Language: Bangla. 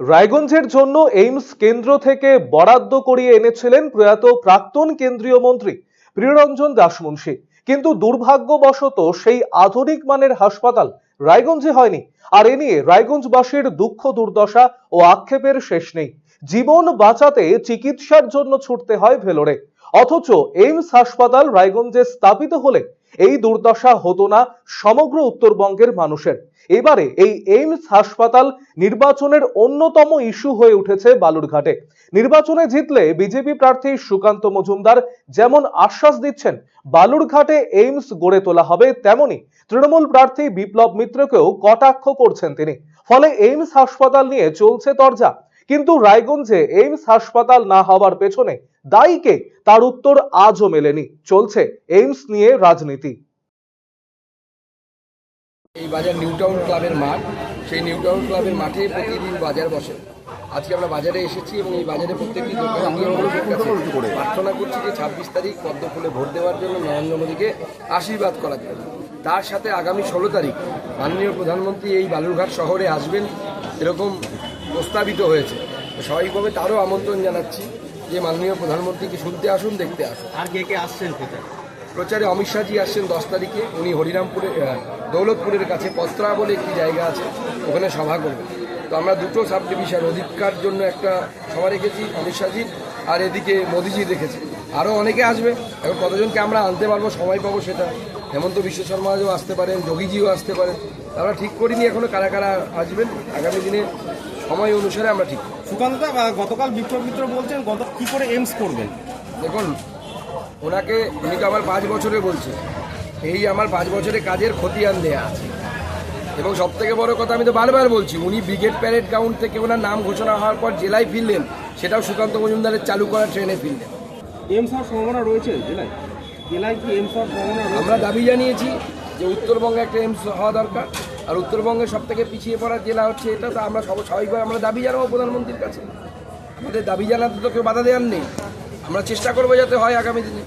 রায়গঞ্জের জন্য এইমস কেন্দ্র থেকে বরাদ্দ করিয়ে এনেছিলেন প্রয়াত প্রাক্তন কেন্দ্রীয় মন্ত্রী প্রিয়রঞ্জন দাসমুন্সী কিন্তু দুর্ভাগ্যবশত সেই আধুনিক মানের হাসপাতাল রায়গঞ্জে হয়নি। আর এ নিয়ে রায়গঞ্জবাসীর দুঃখ, দুর্দশা ও আক্ষেপের শেষ নেই। জীবন বাঁচাতে চিকিৎসার জন্য ছুটতে হয় ভেলোরে। অথচ এইমস হাসপাতাল রায়গঞ্জে স্থাপিত হলে এই দুর্দশা হতো না সমগ্র উত্তরবঙ্গের মানুষের। এবারে এই এইমস হাসপাতাল নির্বাচনের অন্যতম ইস্যু হয়ে উঠেছে বালুরঘাটে। নির্বাচনে জিতলে বিজেপি প্রার্থী সুকান্ত মজুমদার যেমন আশ্বাস দিচ্ছেন, বালুরঘাটে এইমস গড়ে তোলা হবে তেমনি তৃণমূল প্রার্থী বিপ্লব মিত্রকেও কটাক্ষ করছেন তিনি। ফলে এইমস হাসপাতাল নিয়ে চলছে তরজা। কিন্তু রায়গঞ্জে এইমস হাসপাতাল না হওয়ার পেছনে দায়ী কে তার উত্তর আজও মেলেনি। চলছে এইমস নিয়ে রাজনীতি। এই বাজার নিউ টাউন ক্লাবের মাঠ, সেই নিউ টাউন ক্লাবের মাঠে প্রতিদিন বাজার বসে। আজকে আমরা বাজারে এসেছি এবং এই বাজারে প্রত্যেকটি প্রার্থনা করছি যে ছাব্বিশ তারিখ পদ্ম ফুলে ভোট দেওয়ার জন্য নরেন্দ্র মোদীকে আশীর্বাদ করার জন্য। তার সাথে আগামী ষোলো তারিখ মাননীয় প্রধানমন্ত্রী এই বালুরঘাট শহরে আসবেন। এরকম প্রস্তাবিত হয়েছে। স্বাভাবিকভাবে তারও আমন্ত্রণ জানাচ্ছি যে মাননীয় প্রধানমন্ত্রীকে শুনতে আসুন দেখতে আসুন। আর কে কে আসছেন কোথায়? প্রচারে অমিত শাহজি আসছেন দশ তারিখে উনি হরিরামপুরে দৌলতপুরের কাছে পত্রা বলে একটি জায়গা আছে ওখানে সভা করবেন। তো আমরা দুটো সাব ডিভিশন অধিকার জন্য একটা সভা রেখেছি অমিত শাহজি আর এদিকে মোদিজি রেখেছি। আরও অনেকে আসবে এখন কতজনকে আমরা আনতে পারব সময় পাবো সেটা? হেমন্ত বিশ্ব শর্মাও আসতে পারেন যোগীজিও আসতে পারেন। আমরা ঠিক করিনি এখনও কারা কারা আসবেন। আগামী দিনে সময় অনুসারে আমরা ঠিক। সুকান্ত গতকাল বিপ্লব মিত্র বলছেন গত কি করে এমস করবেন? দেখুন ওনাকে উনি তো আমার পাঁচ বছরে বলছে। এই আমার পাঁচ বছরে কাজের খতিয়ান দেয়া আছে। এবং সব থেকে বড় কথা আমি তো বারবার বলছি উনি ব্রিগেড প্যারেড গ্রাউন্ড থেকে ওনার নাম ঘোষণা হওয়ার পর জেলায় ফিরলেন সেটাও সুকান্ত মজুমদারের চালু করা ট্রেনে ফিরলেন। এমস হওয়ার সম্ভাবনা রয়েছে জেলায়? জেলায় কি এমস হওয়ার সম্ভাবনা আমরা দাবি জানিয়েছি যে উত্তরবঙ্গে একটা এমস হওয়া দরকার। আর উত্তরবঙ্গের সব থেকে পিছিয়ে পড়া জেলা হচ্ছে এটা, তো আমরা সব স্বাভাবিকভাবে আমরা দাবি জানাব প্রধানমন্ত্রীর কাছে। আমাদের দাবি জানাতে তো কেউ বাধা দেওয়ার নেই। আমরা চেষ্টা করব যাতে হয় আগামী দিনে।